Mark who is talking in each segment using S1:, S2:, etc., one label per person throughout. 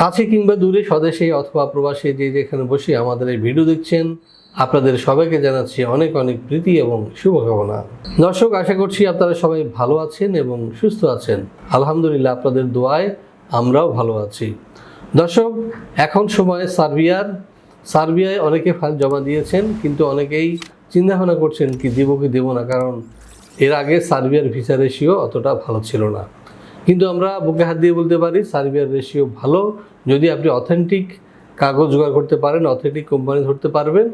S1: কাছে কিংবা দূরে স্বদেশে অথবা প্রবাসে যে যেখানে বসে আমাদের এই ভিডিও দেখছেন, আপনাদের সবাইকে জানাচ্ছি অনেক অনেক প্রীতি এবং শুভকামনা। দর্শক, আশা করছি আপনারা সবাই ভালো আছেন এবং সুস্থ আছেন। আলহামদুলিল্লাহ, আপনাদের দোয়ায় আমরাও ভালো আছি। দর্শক, এখন সময় সার্বিয়ার। সার্বিয়ায় অনেকে ফাইল জমা দিয়েছেন, কিন্তু অনেকেই চিন্তা ভাবনা করছেন কি দেবো কি দেবো না, কারণ এর আগে সার্বিয়ার ভিসা রেশিও অতটা ভালো ছিল না। কিন্তু আমরা বুকে হাত দিয়ে বলতে পারি, সার্বিয়ার রেশিও ভালো। যদি আপনি অথেন্টিক কাগজ জোগাড় করতে পারেন অথেন্টিক কোম্পানি ধরতে পারবেন,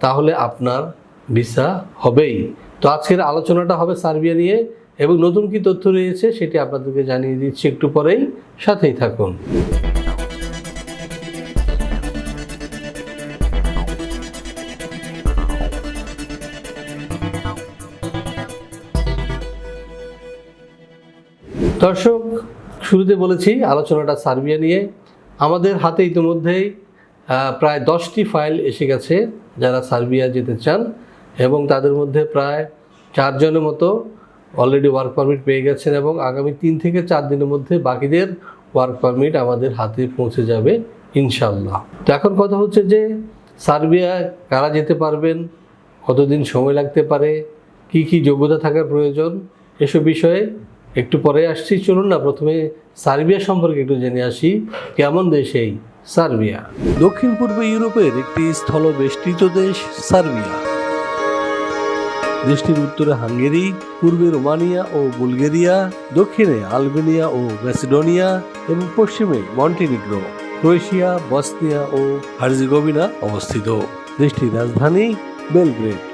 S1: তাহলে আপনার ভিসা হবেই। তো আজকের আলোচনাটা হবে সার্বিয়া নিয়ে এবং নতুন কি তথ্য রয়েছে সেটি আপনাদেরকে জানিয়ে দিচ্ছি একটু পরেই। সাথেই থাকুন। দর্শক, শুরুতে বলেছি, আলোচনাটা সার্বিয়া নিয়ে। আমাদের হাতে ইতিমধ্যেই প্রায় দশটি ফাইল এসে গেছে যারা সার্বিয়া যেতে চান এবং তাদের মধ্যে প্রায় চারজনের মতো অলরেডি ওয়ার্ক পারমিট পেয়ে গেছেন এবং আগামী তিন থেকে চার দিনের মধ্যে বাকিদের ওয়ার্ক পারমিট আমাদের হাতে পৌঁছে যাবে ইনশাল্লাহ তো এখন কথা হচ্ছে যে, সার্বিয়া কারা যেতে পারবেন, কতদিন সময় লাগতে পারে, কি কি যোগ্যতা থাকার প্রয়োজন, এসব বিষয়ে একটু পরে আসছি, চলুন না, প্রথমে সার্বিয়া সম্পর্কে একটু জেনে আসি, কেমন দেশ এই সার্বিয়া? দক্ষিণ পূর্ব ইউরোপের একটি স্থলবেষ্টিত দেশ, সার্বিয়া। দেশটির উত্তরে হাঙ্গেরি, পূর্বে রোমানিয়া ও বুলগেরিয়া, দক্ষিণে আলবেনিয়া ও ম্যাসিডোনিয়া, এবং পশ্চিমে মন্টিনিগ্রো, ক্রোয়েশিয়া, বসনিয়া ও হার্জিগোভিনা অবস্থিত। দেশটির রাজধানী বেলগ্রেড।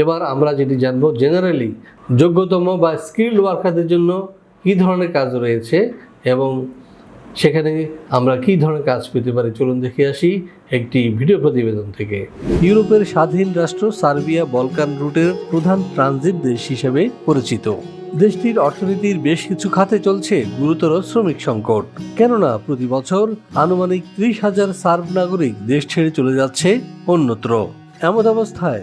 S1: এবার আমরা যেটি জানব জেনারেলি যোগ্যতম বা স্কিল্ড ওয়ার্কারদের জন্য কী ধরনের কাজ রয়েছে এবং সেখানে আমরা কী ধরনের কাজ পেতে পারি, চলুন দেখে আসি একটি ভিডিও প্রতিবেদন থেকে। ইউরোপের স্বাধীন রাষ্ট্র সার্বিয়া বলকান রুটের প্রধান ট্রানজিট দেশ হিসেবে পরিচিত। দেশটির অর্থনীতির বেশ কিছু খাতে চলছে গুরুতর শ্রমিক সংকট। কেননা প্রতি বছর আনুমানিক ত্রিশ হাজার সার্ব নাগরিক দেশ ছেড়ে চলে যাচ্ছে অন্যত্র। এমন অবস্থায়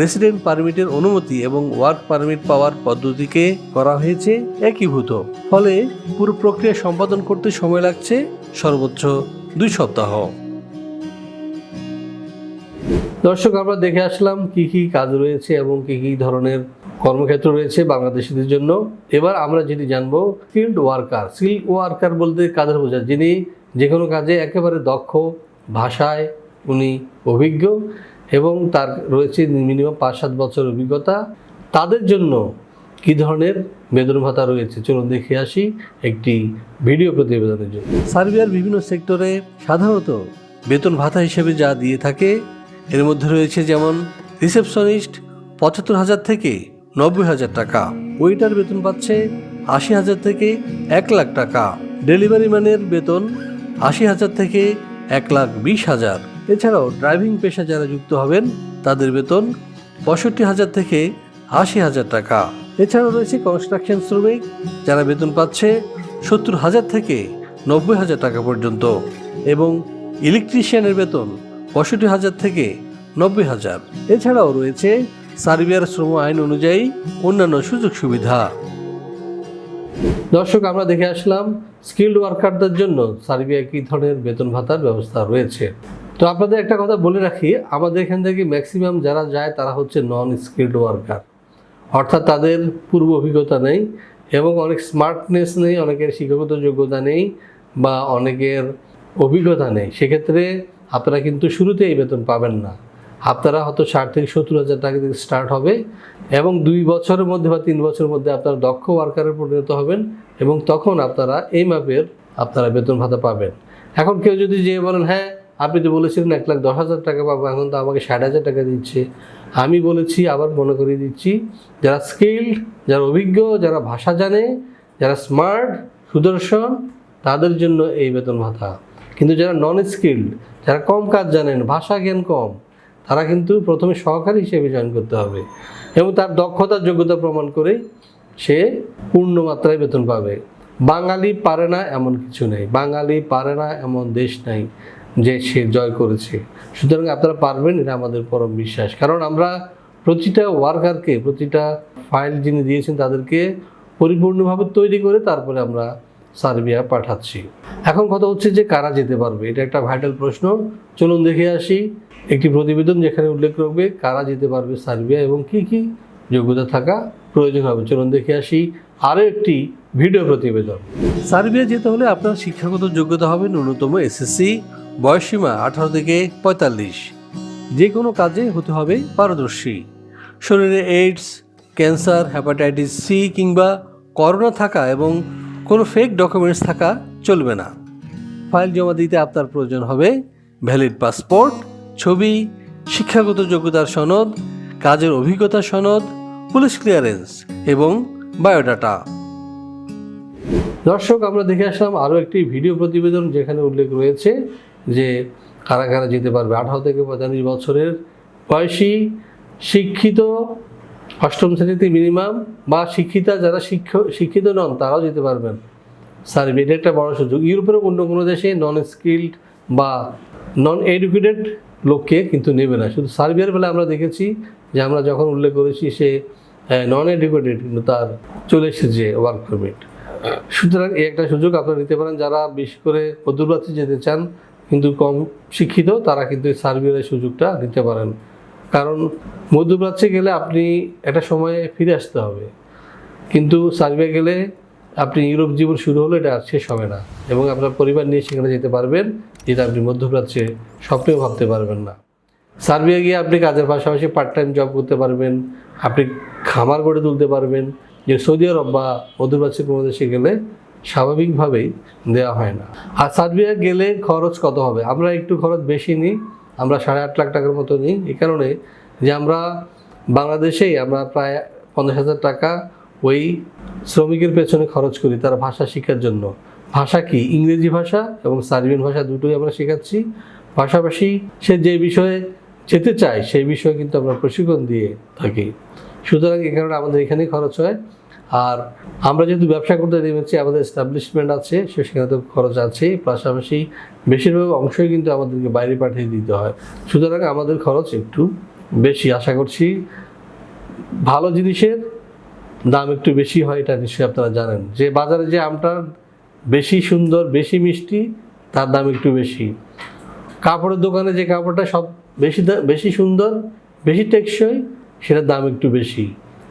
S1: রেসিডেন্ট পারমিটের অনুমতি এবং ওয়ার্ক পারমিট পাওয়ার পদ্ধতিকে করা হয়েছে একীভূত। ফলে পুরো প্রক্রিয়া সম্পাদন করতে সময় লাগছে সর্বোচ্চ দুই সপ্তাহ। দর্শক, আমরা দেখে আসলাম কি কি কাজ রয়েছে এবং কি কি ধরনের কর্মক্ষেত্র রয়েছে বাংলাদেশিদের জন্য। এবার আমরা যেটি জানব স্কিল্ড ওয়ার্কার স্কিল্ড ওয়ার্কার বলতে কাদের বোঝায়? যিনি যে কোনো কাজে একেবারে দক্ষ ভাষায় উনি অভিজ্ঞ। এবং তার রয়েছে মিনিমাম পাঁচ সাত বছর অভিজ্ঞতা। তাদের জন্য কি ধরনের বেতন ভাতা রয়েছে? চলুন দেখে আসি একটি ভিডিও প্রতিবেদনের জন্য। সার্বিয়ার বিভিন্ন সেক্টরে সাধারণত বেতন ভাতা হিসেবে যা দিয়ে থাকে, এর মধ্যে রয়েছে যেমন রিসেপশনিস্ট পঁচাত্তর হাজার থেকে নব্বই হাজার টাকা, ওয়েটার বেতন পাচ্ছে আশি হাজার থেকে এক লাখ টাকা, ডেলিভারি ম্যানের বেতন আশি হাজার থেকে এক লাখ বিশ হাজার। এছাড়াও ড্রাইভিং পেশা যারা যুক্ত হবেন, তাদের বেতন পঁয়ষট্টি হাজার থেকে আশি হাজার টাকা। এছাড়াও রয়েছে কনস্ট্রাকশন শ্রমিক, যারা বেতন পাচ্ছে সত্তর হাজার থেকে নব্বই হাজার টাকা পর্যন্ত এবং ইলেকট্রিশিয়ানের বেতন পঁয়ষট্টি হাজার থেকে নব্বই হাজার। এছাড়াও রয়েছে সার্বিয়ার শ্রম আইন অনুযায়ী অন্যান্য সুযোগ সুবিধা। দর্শক, আমরা দেখে আসলাম স্কিল্ড ওয়ার্কারদের জন্য সার্বিয়া কী ধরনের বেতন ভাতার ব্যবস্থা রয়েছে। তো আপনাদের একটা কথা বলে রাখি, আমাদের এখান থেকে ম্যাক্সিমাম যারা যায় তারা হচ্ছে নন স্কিল্ড ওয়ার্কার অর্থাৎ তাদের পূর্ব অভিজ্ঞতা নেই এবং অনেক স্মার্টনেস নেই, অনেকের শিক্ষাগত যোগ্যতা নেই বা অনেকের অভিজ্ঞতা নেই। সেক্ষেত্রে আপনারা কিন্তু শুরুতে এই বেতন পাবেন না। আপনারা হয়তো ষাট থেকে সত্তর হাজার টাকা থেকে স্টার্ট হবে এবং দুই বছরের মধ্যে বা তিন বছরের মধ্যে আপনারা দক্ষ ওয়ার্কারে পরিণত হবেন এবং তখন আপনারা এই মাপের আপনারা বেতন ভাতা পাবেন। এখন কেউ যদি যে বলেন হ্যাঁ আপনি তো বলেছিলেন এক লাখ দশ হাজার টাকা পাবো, এখন তো আমাকে ষাট হাজার টাকা দিচ্ছে। আমি বলেছি, আবার মনে করিয়ে দিচ্ছি, যারা স্কিল্ড যারা অভিজ্ঞ, যারা ভাষা জানে, যারা স্মার্ট সুদর্শন, তাদের জন্য এই বেতন ভাতা। কিন্তু যারা নন স্কিল্ড যারা কম কাজ জানেন, ভাষা জ্ঞান কম, তারা কিন্তু প্রথমে সহকারী হিসেবে জয়েন করতে হবে এবং তার দক্ষতার যোগ্যতা প্রমাণ করেই সে পূর্ণ মাত্রায় বেতন পাবে। বাঙালি পারে না এমন কিছু নেই। বাঙালি পারে না এমন দেশ নাই। যে সে জয় করেছে। সুতরাং আপনারা পারবেন, এটা আমাদের পরম বিশ্বাস। কারণ আমরা প্রতিটা ওয়ার্কারকে, প্রতিটা ফাইল যিনি দিয়েছেন তাদেরকে পরিপূর্ণভাবে তৈরি করে তারপরে আমরা সার্বিয়া পাঠাচ্ছি। এখন কথা হচ্ছে যে কারা যেতে পারবে, এটা একটা ভাইটাল প্রশ্ন। চলুন দেখে আসি একটি প্রতিবেদন যেখানে উল্লেখ করবে কারা যেতে পারবে সার্বিয়া এবং কি কি যোগ্যতা থাকা প্রয়োজন হবে। চলুন দেখে আসি আরও একটি ভিডিও প্রতিবেদন। সার্বিয়া যেতে হলে আপনার শিক্ষাগত যোগ্যতা হবে ন্যূনতম এসএসসি বয়সসীমা আঠারো থেকে পঁয়তাল্লিশ। যে কোনো কাজে হতে হবে পারদর্শী। শরীরে এইডস, ক্যান্সার হ্যাপাটাইটিস সি কিংবা করোনা থাকা এবং কোনো ফেক ডকুমেন্টস থাকা চলবে না। ফাইল জমা দিতে আপনার প্রয়োজন হবে ভ্যালিড পাসপোর্ট, ছবি, শিক্ষাগত যোগ্যতার সনদ, কাজের অভিজ্ঞতা সনদ, পুলিশ ক্লিয়ারেন্স এবং বায়োডাটা। দর্শক, আমরা দেখে আসলাম আরও একটি ভিডিও প্রতিবেদন যেখানে উল্লেখ রয়েছে যে কারা কারা যেতে পারবে। আঠারো থেকে পঁয়তাল্লিশ বছরের বয়সী শিক্ষিত অষ্টম শ্রেণীতে মিনিমাম বা শিক্ষিতা যারা শিক্ষ, শিক্ষিত নন, তারাও যেতে পারবেন। স্যার, এটা একটা বড় সুযোগ। ইউরোপের অন্য কোনো দেশে নন স্কিল্ড বা নন এডুকেটেড লোককে কিন্তু নেবে না। শুধু সার্বিয়ার বেলা আমরা দেখেছি যে আমরা যখন উল্লেখ করেছি সে নন এডুকেটেড কিন্তু তার চলে এসেছে ওয়ার্ক পারমিট সুতরাং এই একটা সুযোগ আপনারা নিতে পারেন। যারা বেশি করে মধ্যপ্রাচ্যে যেতে চান কিন্তু কম শিক্ষিত, তারা কিন্তু এই সার্বিয়ার সুযোগটা নিতে পারেন। কারণ মধ্যপ্রাচ্যে গেলে আপনি একটা সময়ে ফিরে আসতে হবে। কিন্তু সার্বিয়া গেলে আপনি ইউরোপ জীবন শুরু হলে এটা শেষ হবে না এবং আপনার পরিবার নিয়ে সেখানে যেতে পারবেন, যেটা আপনি মধ্যপ্রাচ্যে স্বপ্নেও ভাবতে পারবেন না। সার্বিয়া গিয়ে আপনি কাজের পাশাপাশি পার্ট টাইম জব করতে পারবেন, আপনি খামার গড়ে তুলতে পারবেন। যে সৌদি আরব বা মধ্যপ্রাচ্যের কোনো দেশে গেলে স্বাভাবিকভাবেই দেওয়া হয় না। আর সার্বিয়া গেলে খরচ কত হবে? আমরা একটু খরচ বেশি নিই, আমরা সাড়ে আট লাখ টাকার মতো নিই। এই কারণে যে আমরা বাংলাদেশেই আমরা প্রায় পঞ্চাশ হাজার টাকা ওই শ্রমিকের পেছনে খরচ করি তার ভাষা শেখার জন্য। ভাষা কি? ইংরেজি ভাষা এবং সার্বিয়ান ভাষা দুটোই আমরা শেখাচ্ছি। পাশাপাশি সে যে বিষয়ে যেতে চায়, সেই বিষয়ে কিন্তু আমরা প্রশিক্ষণ দিয়ে থাকি। সুতরাং এই কারণে আমাদের এখানেই খরচ হয়। আর আমরা যেহেতু ব্যবসা করতে নেমেছি, আমাদের এস্টাবলিশমেন্ট আছে, সে সেখানে তো খরচ আছে পাশাপাশি বেশিরভাগ অংশই কিন্তু আমাদেরকে বাইরে পাঠিয়ে দিতে হয়। সুতরাং আমাদের খরচ একটু বেশি। আশা করছি ভালো জিনিসের দাম একটু বেশি হয়, এটা নিশ্চয়ই আপনারা জানেন। যে বাজারে যে আমটা বেশি সুন্দর, বেশি মিষ্টি, তার দাম একটু বেশি। কাপড়ের দোকানে যে কাপড়টা সব বেশি বেশি সুন্দর, বেশি টেকসই, সেটার দাম একটু বেশি।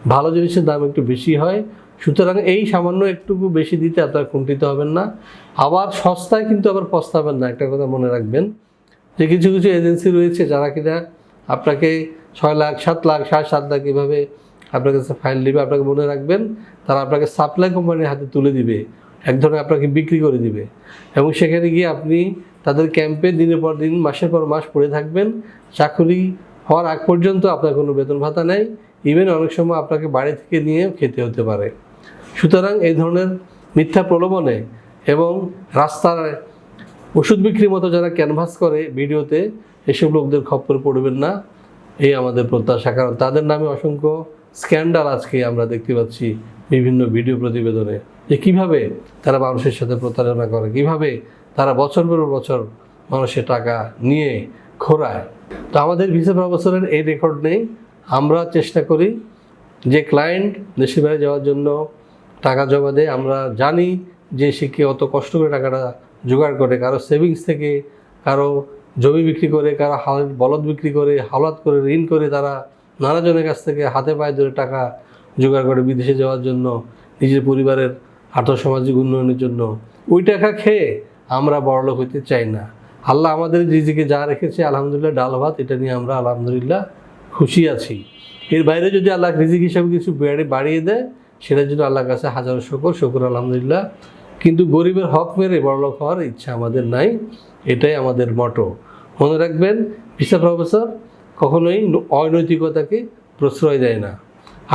S1: ভালো জিনিসের দাম একটু বেশি হয়। সুতরাং এই সামান্য একটুকু বেশি দিতে আপনার কুণ্ঠিত হবেন না। আবার সস্তায় কিন্তু আবার পস্তাবেন না, একটা কথা মনে রাখবেন। যে কিছু কিছু এজেন্সি রয়েছে যারা কিনা আপনাকে ছয় লাখ, সাত লাখ, সাড়ে সাত লাখ এভাবে আপনার কাছে ফাইল দিবে, আপনাকে মনে রাখবেন, তারা আপনাকে সাপ্লাই কোম্পানির হাতে তুলে দিবে, এক ধরনের আপনাকে বিক্রি করে দিবে। এবং সেখানে গিয়ে আপনি তাদের ক্যাম্পে দিনের পর দিন, মাসের পর মাস পড়ে থাকবেন। চাকরি হওয়ার আগ পর্যন্ত আপনার কোনো বেতন ভাতা নেই। ইভেন অনেক সময় আপনাকে বাড়ি থেকে নিয়ে খেতে হতে পারে। সুতরাং এই ধরনের মিথ্যা প্রলোভনে এবং রাস্তার ওষুধ বিক্রির মতো যারা ক্যানভাস করে ভিডিওতে, এসব লোকদের খপ্পরে পড়বেন না। এই আমাদের প্রত্যাশা, কারণ তাদের নামে অসংখ্য স্ক্যান্ডাল আজকে আমরা দেখতে পাচ্ছি বিভিন্ন ভিডিও প্রতিবেদনে। যে কীভাবে তারা মানুষের সাথে প্রতারণা করে, কীভাবে তারা বছর পর বছর মানুষের টাকা নিয়ে খোরায় তো আমাদের ভিসা প্রফেসরের এই রেকর্ড নেই। আমরা চেষ্টা করি যে ক্লায়েন্ট দেশের বাইরে যাওয়ার জন্য টাকা জমা দেয়। আমরা জানি যে সে কে অত কষ্ট করে টাকাটা জোগাড় করে, কারও সেভিংস থেকে, কারও জমি বিক্রি করে, কারও হাল, বলদ বিক্রি করে, হাওলাত করে, ঋণ করে তারা নানাজনের কাছ থেকে হাতে পায়ে ধরে টাকা জোগাড় করে বিদেশে যাওয়ার জন্য, নিজের পরিবারের আর্থসামাজিক উন্নয়নের জন্য। ওই টাকা খেয়ে আমরা বড়লোক হইতে চাই না। আল্লাহ আমাদের রিজিকে যা রেখেছে, আলহামদুলিল্লাহ, ডাল ভাত, এটা নিয়ে আমরা আলহামদুলিল্লাহ খুশি আছি। এর বাইরে যদি আল্লাহ রিজিক হিসাবে কিছু বেড়ে বাড়িয়ে দেয়, সেটার জন্য আল্লাহর কাছে হাজারো শকর শকর আলহামদুলিল্লাহ। কিন্তু গরিবের হক মেরে বড়লোক হওয়ার ইচ্ছা আমাদের নাই, এটাই আমাদের মটো মনে রাখবেন ভিসা প্রফেসর কখনোই অনৈতিকতাকে প্রশ্রয় দেয় না।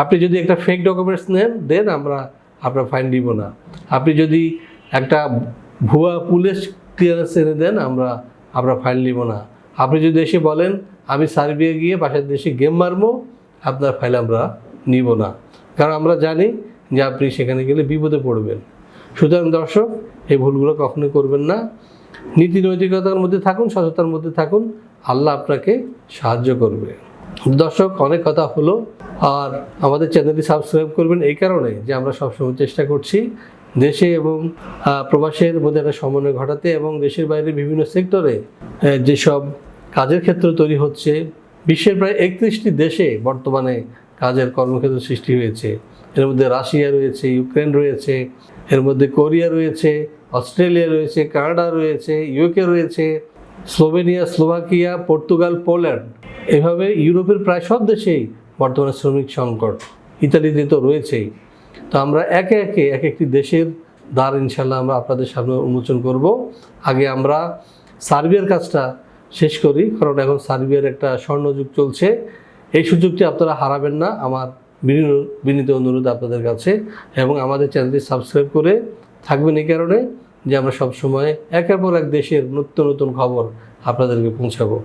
S1: আপনি যদি একটা ফেক ডকুমেন্টস নেন, দেন আমরা আপনার ফাইন দিব না। আপনি যদি একটা ভুয়া পুলিশ ক্লিয়ারেন্স এনে দেন, আমরা আমরা ফাইন নিব না। আপনি যদি এসে বলেন আমি সার্বিয়া গিয়ে পাশের দেশে গেম মারবো, আপনার ফাইল আমরা নিব না। কারণ আমরা জানি যে আপনি সেখানে গেলে বিপদে পড়বেন। সুতরাং দর্শক, এই ভুলগুলো কখনোই করবেন না। নীতি নৈতিকতার মধ্যে থাকুন সততার মধ্যে থাকুন, আল্লাহ আপনাকে সাহায্য করবে। দর্শক, অনেক কথা হলো, আর আমাদের চ্যানেলটি সাবস্ক্রাইব করবেন এই কারণে যে আমরা সবসময় চেষ্টা করছি দেশে এবং প্রবাসের মধ্যে একটা সমন্বয় ঘটাতে এবং দেশের বাইরে বিভিন্ন সেক্টরে যেসব কাজের ক্ষেত্র তৈরি হচ্ছে। বিশ্বের প্রায় একত্রিশটি দেশে বর্তমানে কাজের কর্মক্ষেত্র সৃষ্টি হয়েছে। এর মধ্যে রাশিয়া রয়েছে, ইউক্রেন রয়েছে, এর মধ্যে কোরিয়া রয়েছে, অস্ট্রেলিয়া রয়েছে, কানাডা রয়েছে, ইউকে রয়েছে, স্লোভেনিয়া, স্লোভাকিয়া, পর্তুগাল, পোল্যান্ড। এভাবে ইউরোপের প্রায় সব দেশেই বর্তমানে শ্রমিক সংকট ইতালিতে তো রয়েছেই। তো আমরা একে একে এক একটি দেশের দ্বার ইনশাল্লাহ আমরা আপনাদের সামনে উন্মোচন করব। আগে আমরা সার্বিয়ার কাজটা শেষ করি, কারণ এখন সার্বিয়ার একটা স্বর্ণযুগ চলছে। এই সুযোগটি আপনারা হারাবেন না। আমার বিনীত অনুরোধ আপনাদের কাছে এবং আমাদের চ্যানেলটি সাবস্ক্রাইব করে থাকবেন এই কারণে যে আমরা সবসময় একের পর এক দেশের নতুন নতুন খবর আপনাদেরকে পৌঁছাবো।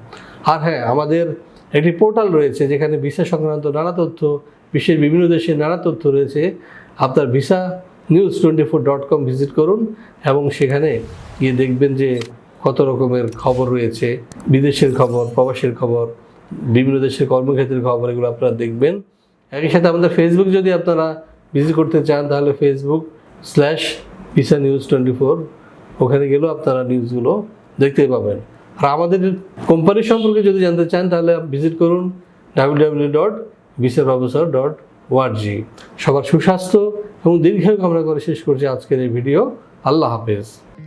S1: আর হ্যাঁ আমাদের একটি পোর্টাল রয়েছে যেখানে ভিসা সংক্রান্ত নানা তথ্য, বিশ্বের বিভিন্ন দেশের নানা তথ্য রয়েছে। আপনার visa news twenty four dot com visit করুন এবং সেখানে গিয়ে দেখবেন যে কত রকমের খবর রয়েছে? বিদেশের খবর, প্রবাসের খবর, বিভিন্ন দেশের কর্মক্ষেত্রের খবর, এগুলো আপনারা দেখবেন। একই সাথে আমাদের ফেসবুক যদি আপনারা ভিজিট করতে চান, তাহলে Facebook slash visa news twenty four ওখানে গেলেও আপনারা নিউজগুলো দেখতে পাবেন। আর আমাদের কোম্পানি সম্পর্কে যদি জানতে চান, তাহলে ভিজিট করুন W W dot visa professor dot ওয়ার্জি সবার সুস্বাস্থ্য এবং দীর্ঘায়ু কামনা করে শেষ করছি আজকের এই ভিডিও। আল্লাহ হাফেজ।